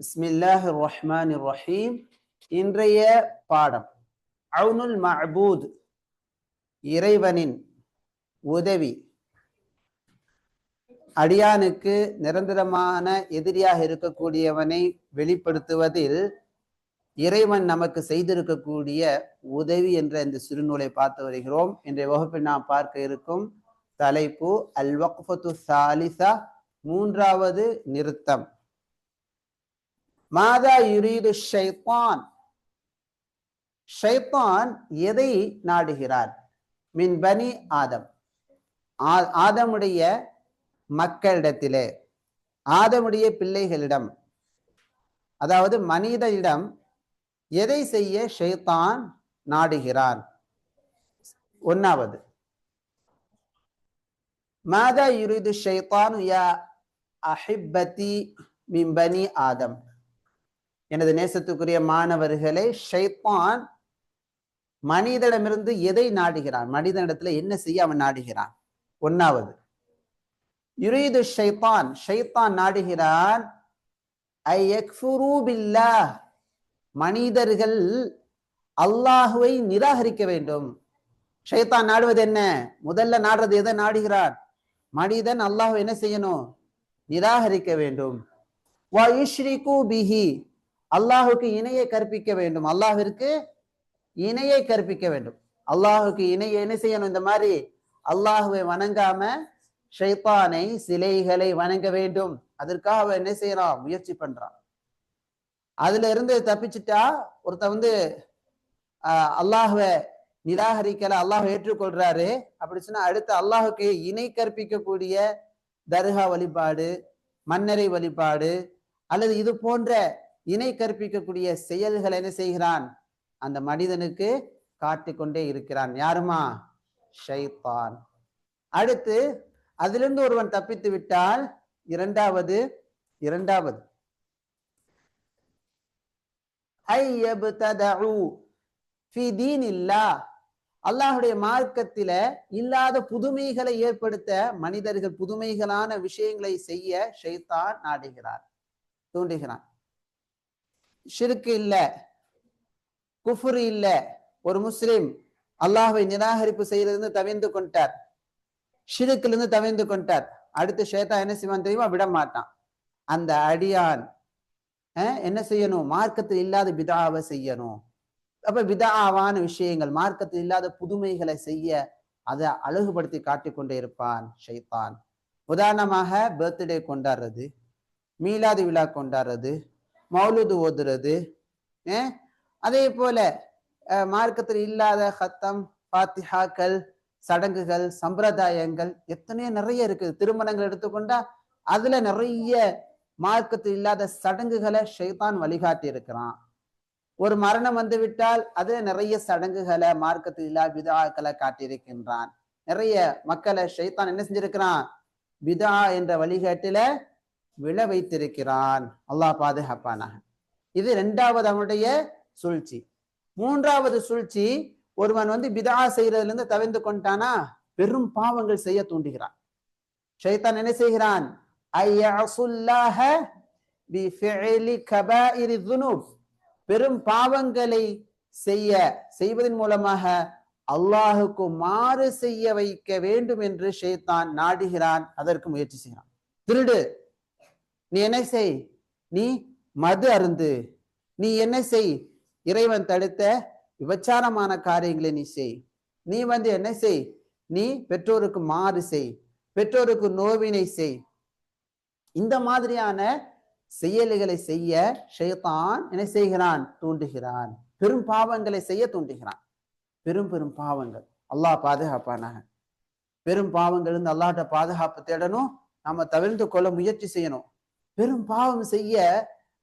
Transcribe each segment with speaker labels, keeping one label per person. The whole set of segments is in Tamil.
Speaker 1: பிஸ்மில்லாஹ் ரஹ்மான் ரஹீம் இன்றைய பாடம். அவுனுல் மஹபூத் இறைவனின் உதவி. அடியானுக்கு நிரந்தரமான எதிரியாக இருக்கக்கூடியவனை வெளிப்படுத்துவதில் இறைவன் நமக்கு செய்திருக்கக்கூடிய உதவி என்ற இந்த சிறுநூலை பார்த்து வருகிறோம். இன்றைய வகுப்பில் நாம் பார்க்க இருக்கும் தலைப்பு அல் வக்ஃபத்து சாலிசா மூன்றாவது நிறுத்தம். மாதா யுரீது ஷைத்தான். ஷைத்தான் எதை நாடுகிறார்? மின் பனி ஆதம். ஆ- ஆதமுடைய மக்களிடத்திலே ஆதமுடைய பிள்ளைகளிடம் அதாவது மனிதனிடம் எதை செய்ய ஷைத்தான் நாடுகிறான் ஒன்னாவது. மாதா யுரிது ஷைத்தான் யா அஹிப்பதி மின் பனி ஆதம். எனது நேசத்துக்குரிய மாணவர்களே ஷைத்தான் மனிதனிடமிருந்து எதை நாடுகிறான்? மனிதனிடத்துல என்ன செய்ய அவன் நாடுகிறான்? ஒன்னாவது யுரீது ஷைத்தான் ஷைத்தான் நாடுகிறான் ஐ மனிதர்கள் அல்லாஹுவை நிராகரிக்க வேண்டும். ஷைத்தான் நாடுவது என்ன? முதல்ல நாடுறது எதை நாடுகிறான் மனிதன் அல்லாஹ் என்ன செய்யணும்? நிராகரிக்க வேண்டும். பிஹி அல்லாஹுக்கு இணையை கற்பிக்க வேண்டும். அல்லாஹிற்கு இணையை கற்பிக்க வேண்டும். அல்லாஹுக்கு இணையை என்ன செய்யணும்? இந்த மாதிரி அல்லாஹுவை வணங்காம ஷைத்தானை சிலைகளை வணங்க வேண்டும். அதற்காக அவன் என்ன செய்யறான்? முயற்சி பண்றான். அதுல இருந்து தப்பிச்சுட்டா ஒருத்தன் வந்து ஆஹ் அல்லாஹுவை நிராகரிக்கல அல்லாஹ் ஏற்றுக்கொள்றாரு. அப்படி சொன்னா அடுத்து அல்லாஹுக்கு இணை கற்பிக்கக்கூடிய தர்கா வழிபாடு மன்னரை வழிபாடு அல்லது இது போன்ற இணை கற்பிக்கக்கூடிய செயல்களை என்ன செய்கிறான்? அந்த மனிதனுக்கு காட்டிக்கொண்டே இருக்கிறான். யாருமா? ஷைத்தான். அடுத்து அதிலிருந்து ஒருவன் தப்பித்து விட்டால் இரண்டாவது இரண்டாவது. ஐ யப்ததஉ அல்லாஹுடைய மார்க்கத்தில இல்லாத புதுமைகளை ஏற்படுத்த மனிதர்கள் புதுமைகளான விஷயங்களை செய்ய ஷைத்தான் நாடுகிறார் தூண்டுகிறான். ஷிருக்கு இல்ல குஃபுர் இல்ல ஒரு முஸ்லிம் அல்லாஹை நிராகரிப்பு செய்யறதுன்னு தவிர்ந்து கொண்டார். ஷிருக்கிலிருந்து தவிர்ந்து கொண்டார். அடுத்து ஷேதா என்ன செய்வான் தெரியுமா? விட மாட்டான் அந்த அடியான் என்ன செய்யணும்? மார்க்கத்தில் இல்லாத பிதாவை செய்யணும். அப்ப விதாவான விஷயங்கள் மார்க்கத்தில் இல்லாத புதுமைகளை செய்ய அதை அழகுபடுத்தி காட்டிக் கொண்டே இருப்பான் ஷைத்தான். உதாரணமாக பர்த்டே கொண்டாடுறது மீலாது விழா கொண்டாடுறது மௌலுது ஓதுறது அதே போல மார்க்கத்தில் இல்லாத ஹத்தம் பாத்திஹாக்கள் சடங்குகள் சம்பிரதாயங்கள் எத்தனையோ நிறைய இருக்குது. திருமணங்கள் எடுத்துக்கொண்டா அதுல நிறைய மார்க்கத்தில் இல்லாத சடங்குகளை ஷைத்தான் வழிகாட்டி இருக்கிறான் ஒரு மரணம் வந்து விட்டால் அதுல நிறைய சடங்குகளை மார்க்கத்தில் இல்லாத விதாக்களை காட்டியிருக்கின்றான். நிறைய மக்களை ஷைத்தான் என்ன செஞ்சிருக்கிறான்? விதா என்ற வழிகாட்டில விழ வைத்திருக்கிறான். அல்லாஹ் பாதுகாப்பானாக. இது ரெண்டாவது அவனுடைய சூழ்ச்சி. மூன்றாவது சூழ்ச்சி ஒருவன் வந்து பிதா செய்யறதுல இருந்து தவிர்ந்து கொண்டானா பெரும் பாவங்கள் செய்ய தூண்டுகிறான். ஷைத்தான் என்ன செய்கிறான்? பெரும் பாவங்களை செய்ய செய்வதன் மூலமாக அல்லாஹுக்கு மாறு செய்ய வைக்க வேண்டும் என்று ஷைத்தான் நாடுகிறான். அதற்கு முயற்சி செய்கிறான். திருடு. நீ என்ன செய்? நீ மது அருந்து. நீ என்ன செய்? இறைவன் தடுத்த விபச்சாரமான காரியங்களை நீ செய். நீ வந்து என்ன செய்? நீ பெற்றோருக்கு மாறு செய். பெற்றோருக்கு நோவினை செய். இந்த மாதிரியான செயல்களை செய்ய ஷைத்தான் என்ன செய்கிறான்? தூண்டுகிறான். பெரும் பாவங்களை செய்ய தூண்டுகிறான். பெரும் பெரும் பாவங்கள். அல்லாஹ் பாதுகாப்பானாக. பெரும் பாவங்கள் இருந்து அல்லாட்ட பாதுகாப்பு தேடணும். நாம தவிர்த்து கொள்ள முயற்சி செய்யணும். பெரும் பாவம் செய்ய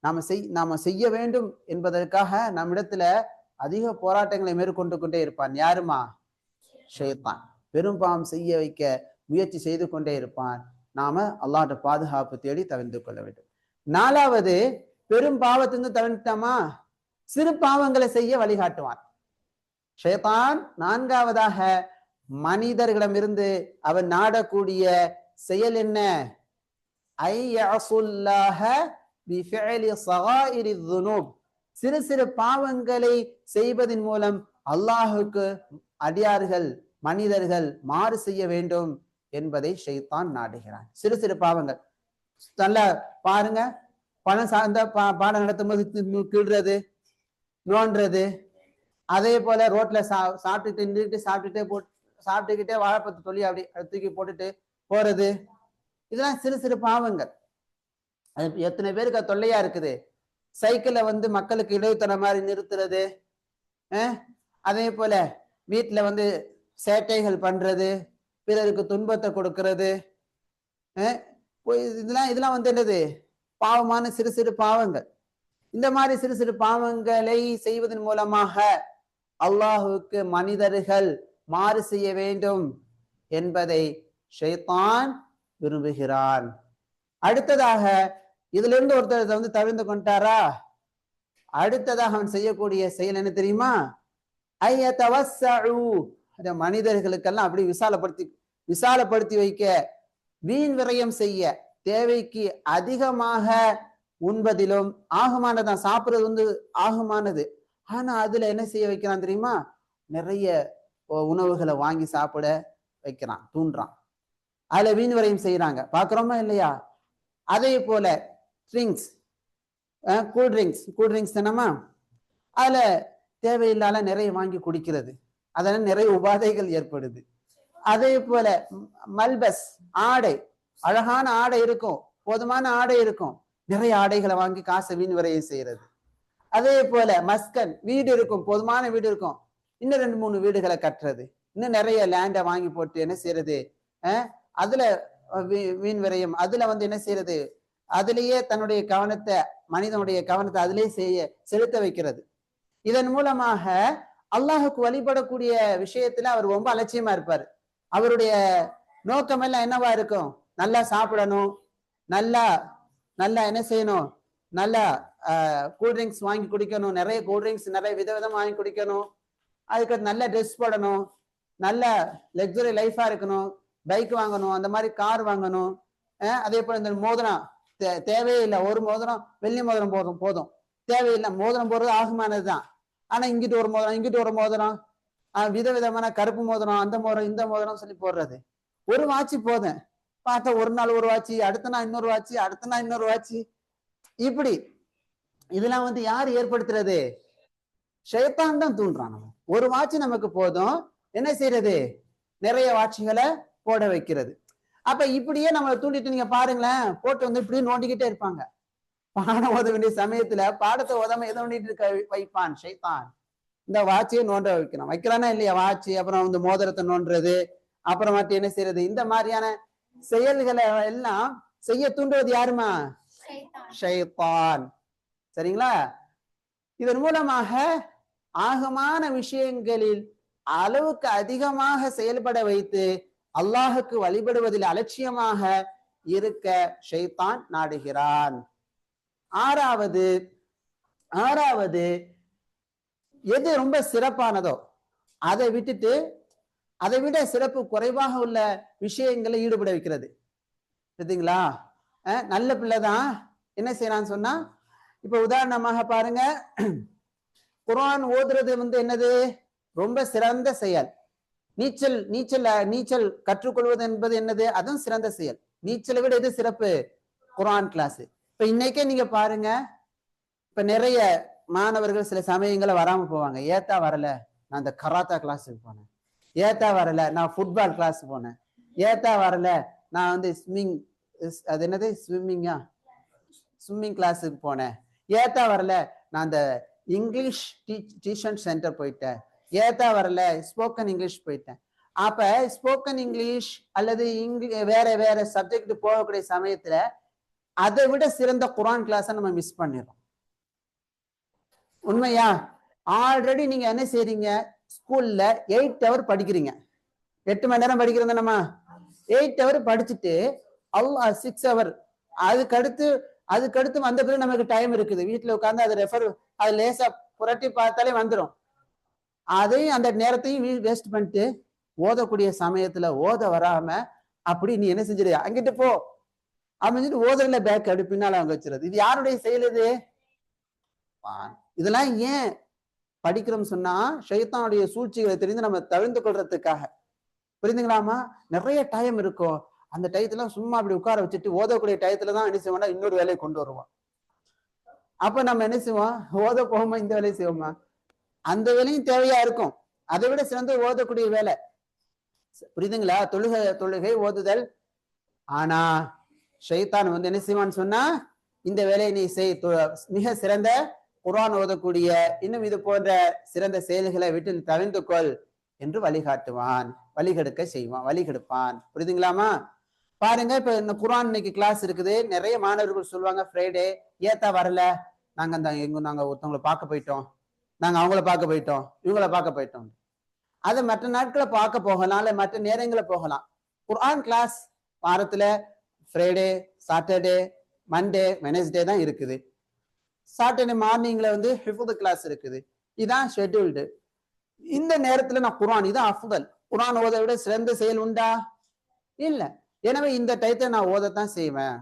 Speaker 1: நாம செய் நாம செய்ய வேண்டும் என்பதற்காக நம்மிடத்துல அதிக போராட்டங்களை மேற்கொண்டு கொண்டே இருப்பான். யாருமா? ஷேத்தான். பெரும் பாவம் செய்ய வைக்க முயற்சி செய்து கொண்டே இருப்பான். நாம அல்லாட்ட பாதுகாப்பு தேடி தவிர்த்து கொள்ள வேண்டும். நாலாவது பெரும் பாவத்திலிருந்து தவிர்த்தோமா சிறு பாவங்களை செய்ய வழிகாட்டுவான். ஷேத்தான் நான்காவதாக மனிதர்களிடமிருந்து அவன் நாடக்கூடிய செயல் என்ன? சிறு சிறு பாவங்களை செய்வதன் மூலம் அல்லாஹுக்கு அடியார்கள் மனிதர்கள் மாறு செய்ய வேண்டும் என்பதை ஷைத்தான் நாடுகிறான். சிறு சிறு பாவங்கள். நல்லா பாருங்க. பணம் சார்ந்த பா பாடம் நடத்தும் போது கீழ்றது நோண்டுறது அதே போல ரோட்ல சா சாப்பிட்டுட்டு நின்றுட்டு சாப்பிட்டுட்டே போட்டு சாப்பிட்டுக்கிட்டே வாழைப்பத்து தொழில் அப்படி தூக்கி போட்டுட்டு போறது. இதெல்லாம் சிறு சிறு பாவங்கள். அது எத்தனை பேருக்கு அது தொல்லையா இருக்குது? சைக்கிளை வந்து மக்களுக்கு இடைத்தன மாதிரி நிறுத்துறது அதே போல வீட்டுல வந்து சேட்டைகள் பண்றது பிறருக்கு துன்பத்தை கொடுக்கறது போய் இதெல்லாம் இதெல்லாம் வந்து என்னது? பாவமான சிறு சிறு பாவங்கள். இந்த மாதிரி சிறு சிறு பாவங்களை செய்வதன் மூலமாக அல்லாஹுக்கு மனிதர்கள் மாறு செய்ய வேண்டும் என்பதை ஷைத்தான் விரும்புகிறான். அடுத்ததாக இதிலிருந்து ஒருத்தர் இதை வந்து தவிர்ந்து கொண்டாரா? அடுத்ததாக அவன் செய்யக்கூடிய செயல் என்ன தெரியுமா? ஐய தவஸ்ஸஉ. அந்த மனிதர்களுக்கெல்லாம் அப்படி விசாலப்படுத்தி விசாலப்படுத்தி வைக்க வீண் விரயம் செய்ய தேவைக்கு அதிகமாக உண்பதிலும் ஆகுமானதான் சாப்பிட்றது வந்து ஆகுமானது. ஆனா அதுல என்ன செய்ய வைக்கிறான் தெரியுமா? நிறைய உணவுகளை வாங்கி சாப்பிட வைக்கிறான் தூண்டுறான். அதுல வீண் வரையும் செய்யறாங்க பாக்குறோமா இல்லையா? அதே போல drinks cool cool drinks cool drinks அதுல தேவையில்லாத நிறைய வாங்கி குடிக்கிறது. அதனால நிறைய உபாதைகள் ஏற்படுது. அதே போல மல்பஸ் ஆடை. அழகான ஆடை இருக்கும். போதுமான ஆடை இருக்கும். நிறைய ஆடைகளை வாங்கி காசை வீண் செய்கிறது செய்யறது. அதே போல மஸ்கன் வீடு இருக்கும். போதுமான வீடு இருக்கும். இன்னும் ரெண்டு மூணு வீடுகளை கட்டுறது. இன்னும் நிறைய லேண்டை வாங்கி போட்டு என்ன செய்யறது? அதுல மீன் விரையும் வீண் விரயம். அதுல வந்து என்ன செய்யறது? அதுலேயே தன்னுடைய கவனத்தை மனிதனுடைய கவனத்தை அதிலே செய்ய செலுத்த வைக்கிறது. இதன் மூலமாக அல்லாஹுக்கு வழிபடக்கூடிய விஷயத்துல அவர் ரொம்ப அலட்சியமா இருப்பார். அவருடைய நோக்கம் எல்லாம் என்னவா இருக்கும்? நல்லா சாப்பிடணும் நல்லா நல்லா என்ன செய்யணும்? நல்லா கூல்ட்ரிங்க்ஸ் வாங்கி குடிக்கணும். நிறைய கூல்ட்ரிங்க்ஸ் நிறைய விதவிதம் வாங்கி குடிக்கணும். அதுக்கு நல்ல ட்ரெஸ் போடணும். நல்ல லக்ஸுரி லைஃபா இருக்கணும். பைக் வாங்கணும் அந்த மாதிரி கார் வாங்கணும். அதே போல இந்த மோதிரம் தே- தேவையில்லை ஒரு மோதிரம் வெள்ளி மோதிரம் போதும் போதும். தேவையில்லை மோதிரம் போடுறது ஆகுமானதுதான். ஆனா இங்கிட்டு ஒரு மோதிரம் இங்கிட்டு ஒரு மோதிரம் ஆஹ் விதவிதமான கருப்பு மோதிரம் அந்த மோதிரம் இந்த மோதிரம் சொல்லி போடுறது. ஒரு வாட்சி போதும். பார்த்தா ஒரு நாள் ஒரு வாட்சி அடுத்த நாள் இன்னொரு வாட்சி அடுத்த நாள் இன்னொரு வாட்சி. இப்படி. இதெல்லாம் வந்து யார் ஏற்படுத்துறது? ஷைத்தான் தான் தூண்டுறான். நம்ம ஒரு வாட்சி நமக்கு போதும். என்ன செய்யறது நிறைய வாட்சிகளை போட வைக்கிறது. அப்ப இப்படியே நம்மளை தூண்டிட்டு நீங்க பாருங்களேன் போட்டு வந்து இப்படியே நோண்டிக்கிட்டே இருப்பாங்க. பாடம் ஓத வேண்டிய சமயத்துல பாடத்தை ஓதாம எதை நோண்டிட்டு இருக்க வைப்பான்? ஷைத்தான். இந்த வாட்சியை நோண்ட வைக்கிறான் வைக்கிறானா இல்லையா வாட்சி அப்புறம் இந்த மோதிரத்தை நோண்டுறது அப்புறமாட்டி என்ன செய்யறது? இந்த மாதிரியான செயல்களை எல்லாம் செய்ய தூண்டுவது யாருமா? ஷைத்தான். சரிங்களா? இதன் மூலமாக ஆகமான விஷயங்களில் அளவுக்கு அதிகமாக செயல்பட வைத்து அல்லாஹுக்கு வழிபடுவதில் அலட்சியமாக இருக்க ஷைத்தான் நாடுகிறான். ஆறாவது ஆறாவது எது ரொம்ப சிறப்பானதோ அதை விட்டுட்டு அதை விட சிறப்பு குறைவாக உள்ள விஷயங்களை ஈடுபட வைக்கிறது. சரிங்களா நல்ல நல்ல பிள்ளைதான். என்ன செய்யறான்னு சொன்னா இப்ப உதாரணமாக பாருங்க குரான் ஓதுறது வந்து என்னது? ரொம்ப சிறந்த செயல். நீச்சல் நீச்சல் நீச்சல் கற்றுக்கொள்வது என்பது என்னது? அதுவும் சிறந்த செயல். நீச்சலை விட எது சிறப்பு? குரான் கிளாஸ் இப்ப இன்னைக்கே நீங்க பாருங்க. இப்ப நிறைய மாணவர்கள் சில சமயங்களை வராம போவாங்க. ஏத்தா வரல. நான் அந்த கராத்தா கிளாஸுக்கு போனேன். ஏத்தா வரல. நான் ஃபுட்பால் கிளாஸ் போனேன். ஏத்தா வரல. நான் வந்து ஸ்விம்மிங் அது என்னது? ஸ்விம்மிங்கா ஸ்விம்மிங் கிளாஸுக்கு போனேன். ஏத்தா வரல. நான் அந்த இங்கிலீஷ் டியூஷன் சென்டர் போயிட்டேன். ஏத்தா வரல ஸ்போக்கன் இங்கிலீஷ் போயிட்டேன். அப்ப ஸ்போக்கன் இங்கிலீஷ் அல்லது இங்கிலீஷ் வேற வேற சப்ஜெக்ட் போகக்கூடிய சமயத்துல அதை விட சிறந்த குரான் கிளாஸை நம்ம மிஸ் பண்ணிடுறோம். உண்மையா? ஆல்ரெடி நீங்க என்ன செய்றீங்க? ஸ்கூல்ல எயிட் ஹவர் படிக்கிறீங்க. எட்டு மணி நேரம் படிக்கிறது நம்ம எயிட் ஹவர் படிச்சுட்டு அல்லா சிக்ஸ் ஹவர் அதுக்கடுத்து அதுக்கடுத்து வந்த பிறகு நமக்கு டைம் இருக்குது. வீட்டுல உட்கார்ந்து அதை ரெஃபர் அது லேசா புரட்டி பார்த்தாலே வந்துடும் அதையும் அந்த நேரத்தையும் வேஸ்ட் பண்ணிட்டு ஓதக்கூடிய சமயத்துல ஓத வராம அப்படி நீ என்ன செஞ்சிரு? அங்கிட்டு போ. அப்படின்னு சொல்லிட்டு ஓதுறதுல பேக் அப்படி பின்னால அவங்க வச்சிருது இது யாருடைய செயல் இது? இதெல்லாம் ஏன் படிக்கிறோம் சொன்னா ஷைத்தானுடைய சூழ்ச்சிகளை தெரிந்து நம்ம தவிர்த்து கொள்றதுக்காக. புரிந்துங்களாமா நிறைய டைம் இருக்கும். அந்த டயத்துல சும்மா அப்படி உட்கார வச்சுட்டு ஓதக்கூடிய டயத்துல தான் என்ன செய்வோம்னா இன்னொரு வேலையை கொண்டு வருவோம். அப்ப நம்ம என்ன செய்வோம்? ஓத போகாம இந்த வேலையை செய்வோமா? அந்த வேலையும் தேவையா இருக்கும். அதை விட சிறந்து ஓதக்கூடிய வேலை. புரியுதுங்களா? தொழுகை தொழுகை ஓதுதல். ஆனா ஷைத்தான் வந்து என்ன செய்வான்னு சொன்னா இந்த வேலையை நீ செய். தொ- மிக சிறந்த குரான் ஓதக்கூடிய இன்னும் இது போன்ற சிறந்த செயல்களை விட்டு தவிர்ந்து கொள் என்று வழிகாட்டுவான். வழிகெடுக்க செய்வான். வழிகெடுப்பான் புரியுதுங்களாமா பாருங்க இப்ப இந்த குரான் இன்னைக்கு கிளாஸ் இருக்குது. நிறைய மாணவர்கள் சொல்லுவாங்க ஃப்ரைடே ஏத்தா வரல. நாங்க அந்த எங்க நாங்க ஒருத்தவங்களை பார்க்க போயிட்டோம். நாங்கள் அவங்கள பார்க்க போயிட்டோம் இவங்கள பார்க்க போயிட்டோம். அதை மற்ற நாட்களை பார்க்க போகலாம் இல்லை மற்ற நேரங்களை போகலாம். குர்ஆன் கிளாஸ் வாரத்தில் ஃப்ரைடே சாட்டர்டே மண்டே வெனஸ்டே தான் இருக்குது. சாட்டர்டே மார்னிங்கில் வந்து ஹிஃபுது கிளாஸ் இருக்குது. இதுதான் ஷெட்யூல்டு இந்த நேரத்தில் நான் குரான் இதுதான் அஃபுதல் குரான் ஓதை விட சிறந்த செயல் உண்டா? இல்லை. எனவே இந்த டயத்தை நான் ஓதத்தான் செய்வேன்.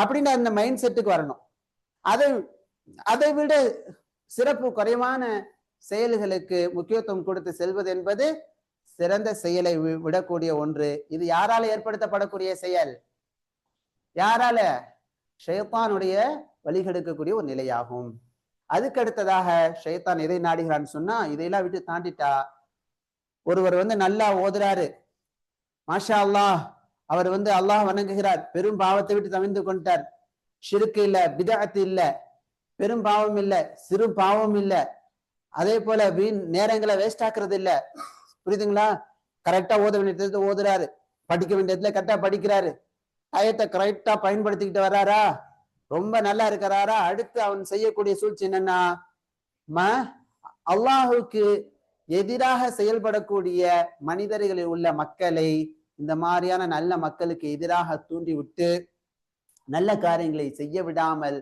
Speaker 1: அப்படின்னு அந்த மைண்ட் செட்டுக்கு வரணும். அதை அதை விட சிறப்பு குறைவான செயல்களுக்கு முக்கியத்துவம் கொடுத்து செல்வது என்பது சிறந்த செயலை வி- விடக்கூடிய ஒன்று. இது யாரால ஏற்படுத்தப்படக்கூடிய செயல்? யாரால? ஷைத்தானுடைய வழிகெடுக்கக்கூடிய ஒரு நிலையாகும். அதுக்கு அடுத்ததாக ஷைத்தான் எதை நாடுகிறான்னு சொன்னா இதையெல்லாம் விட்டு தாண்டிட்டா. ஒருவர் வந்து நல்லா ஓதுறாரு. மாஷா அல்லாஹ் அவர் வந்து அல்லாஹ் வணங்குகிறார். பெரும் பாவத்தை விட்டு தவிர்ந்து கொண்டார் ஷிருக்கு இல்ல பிதாத்து இல்ல. பெரும் பாவம் இல்லை சிறு பாவம் இல்லை. அதே போல வீண் நேரங்களை வேஸ்ட் ஆக்குறது இல்லை. புரியுதுங்களா? கரெக்டா ஓத வேண்டிய இடத்துல ஓதுறாரு. படிக்க வேண்டிய இடத்துல கரெக்டா படிக்கிறாரு. டயத்தை கரெக்டா பயன்படுத்திக்கிட்டு வர்றாரா? ரொம்ப நல்லா இருக்கிறாரா? அடுத்து அவன் செய்யக்கூடிய சூழ்ச்சி என்னன்னா ம அல்லாஹுக்கு எதிராக செயல்படக்கூடிய மனிதர்களில் உள்ள மக்களை இந்த மாதிரியான நல்ல மக்களுக்கு எதிராக தூண்டி விட்டு நல்ல காரியங்களை செய்ய விடாமல்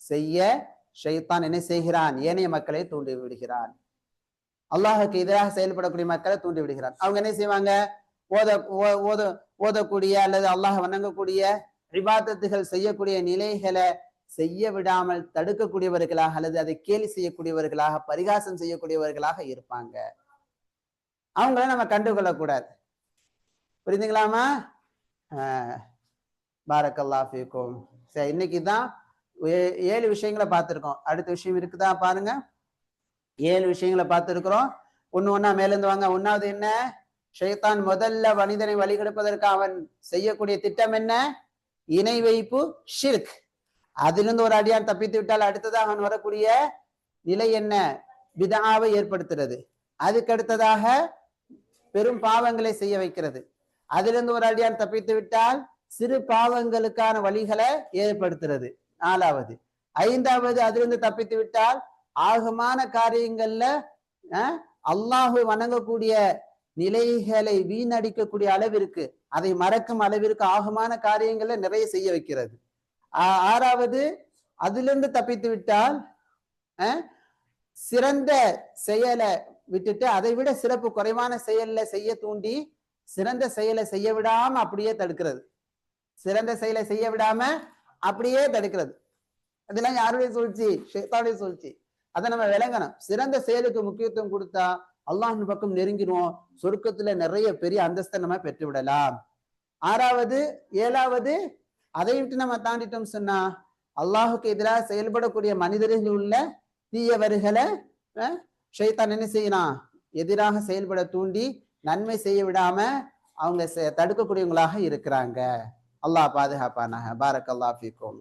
Speaker 1: செய்ய ஷைத்தான் என்ன செய்கிறான்? ஏனைய மக்களை தூண்டி விடுகிறான். அல்லாஹுக்கு எதிராக செயல்படக்கூடிய மக்களை தூண்டி விடுகிறான். அவங்க என்ன செய்வாங்க? ஓத ஓத ஓதக்கூடிய அல்லது அல்லாஹ் வணங்கக்கூடிய விவாதத்துகள் செய்யக்கூடிய நிலைகளை செய்ய விடாமல் தடுக்கக்கூடியவர்களாக அல்லது அதை கேலி செய்யக்கூடியவர்களாக பரிகாசம் செய்யக்கூடியவர்களாக இருப்பாங்க. அவங்கள நம்ம கண்டுகொள்ளக்கூடாது. புரிந்துங்களாமா ஆஹ் பாரக்கல்லா ஃபீக்கும். சரி இன்னைக்கு தான் ஏழு விஷயங்களை பார்த்துருக்கோம். அடுத்த விஷயம் இருக்குதா பாருங்க. ஏழு விஷயங்களை பார்த்துருக்குறோம். ஒன்று ஒன்றா மேலேருந்து வாங்க. ஒன்னாவது என்ன? ஷைத்தான் முதல்ல மனிதனை வழிகெடுப்பதற்கு அவன் செய்யக்கூடிய திட்டம் என்ன? இணை வைப்பு ஷிர்க். அதிலிருந்து ஒரு அடியான் தப்பித்து விட்டால் அடுத்ததாக அவன் வரக்கூடிய நிலை என்ன? விதாவை ஏற்படுத்துறது. அதுக்கு அடுத்ததாக பெரும் பாவங்களை செய்ய வைக்கிறது. அதிலிருந்து ஒரு அடியான் தப்பித்து விட்டால் சிறு பாவங்களுக்கான வழிகளை ஏற்படுத்துறது. நாலாவது. ஐந்தாவது அதிலிருந்து தப்பித்து விட்டால் ஆகமான காரியங்கள்ல அஹ், அல்லாஹு வணங்கக்கூடிய நிலைகளை வீணடிக்கக்கூடிய அளவிற்கு அதை மறக்கும் அளவிற்கு ஆகமான காரியங்களை நிறைய செய்ய வைக்கிறது. ஆறாவது அதிலிருந்து தப்பித்து விட்டால் சிறந்த செயலை விட்டுட்டு அதை விட சிறப்பு குறைவான செயல்ல செய்ய தூண்டி சிறந்த செயலை செய்ய விடாம அப்படியே தடுக்கிறது. சிறந்த செயலை செய்ய விடாம அப்படியே தடுக்கிறது. அதெல்லாம் யாருடைய சூழ்ச்சி? ஷேத்தாவுடைய சூழ்ச்சி. அதை நம்ம விளங்கணும். சிறந்த செயலுக்கு முக்கியத்துவம் கொடுத்தா அல்லாஹின் பக்கம் நெருங்கிடுவோம். சொர்க்கத்துல நிறைய பெரிய அந்தஸ்தை நம்ம பெற்று விடலாம் ஆறாவது ஏழாவது அதை விட்டு நம்ம தாண்டிட்டோம் சொன்னா அல்லாஹுக்கு எதிராக செயல்படக்கூடிய மனிதர்கள் உள்ள தீயவர்களை ஷைத்தான் என்ன செய்யலாம் எதிராக செயல்பட தூண்டி நன்மை செய்ய விடாம அவங்க தடுக்கக்கூடியவங்களாக இருக்கிறாங்க. அல்லாஹ் பாதுகாப்பானாக பாரக் அல்லாஹ் ஃபீக்கும்